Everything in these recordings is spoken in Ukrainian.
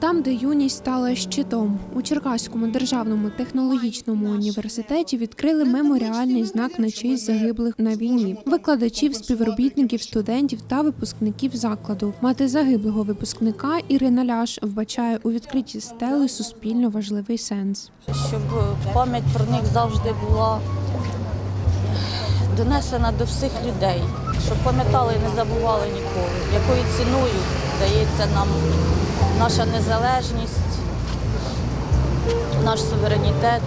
Там, де юність стала щитом, у Черкаському державному технологічному університеті відкрили меморіальний знак на честь загиблих на війні, викладачів, співробітників, студентів та випускників закладу. Мати загиблого випускника Ірина Ляш вбачає у відкритті стели суспільно важливий сенс. щоб пам'ять про них завжди була донесена до всіх людей, щоб пам'ятали і не забували ніколи, якою ціною дається нам наша незалежність, наш суверенітет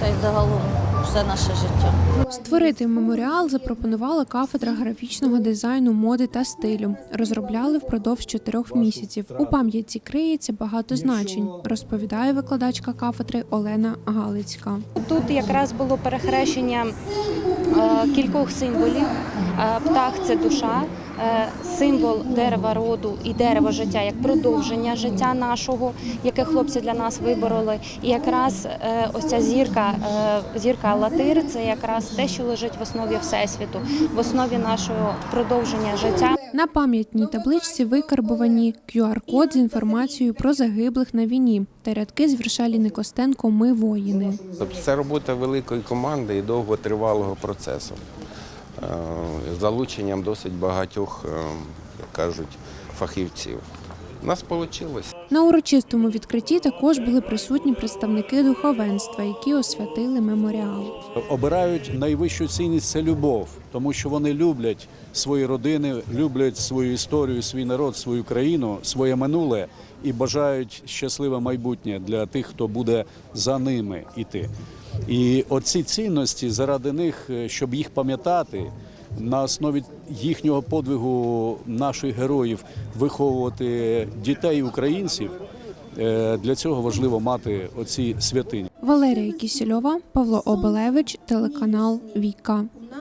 та й загалом все наше життя. Створити меморіал запропонувала кафедра графічного дизайну, моди та стилю. Розробляли впродовж чотирьох місяців. У пам'ятці криється багато значень, розповідає викладачка кафедри Олена Галицька. Тут якраз було перехрещення е, кількох символів. Е, Птах це душа, символ дерева роду і дерева життя як продовження життя нашого, яке хлопці для нас вибороли. І якраз е, ось ця зірка, е, зірка Латир, це якраз те, що лежить в основі всесвіту, в основі нашого продовження життя. На пам'ятній табличці викарбовані QR-код з інформацією про загиблих на війні та рядки з вірша Ліни Костенко Ми воїни. Тобто це робота великої команди і довготривалого процесу. Е, залученням досить багатьох, е, як кажуть, фахівців. У нас вийшло. На урочистому відкритті також були присутні представники духовенства, які освятили меморіал. обирають найвищу цінність це любов, тому що вони люблять свої родини, люблять свою історію, свій народ, свою країну, своє минуле і бажають щасливе майбутнє для тих, хто буде за ними іти. І оці цінності заради них, е, щоб їх пам'ятати. На основі їхнього подвигу наших героїв виховувати дітей українців е, для цього важливо мати оці святині. Валерія Кісільова, Павло Обелевич, телеканал Віка.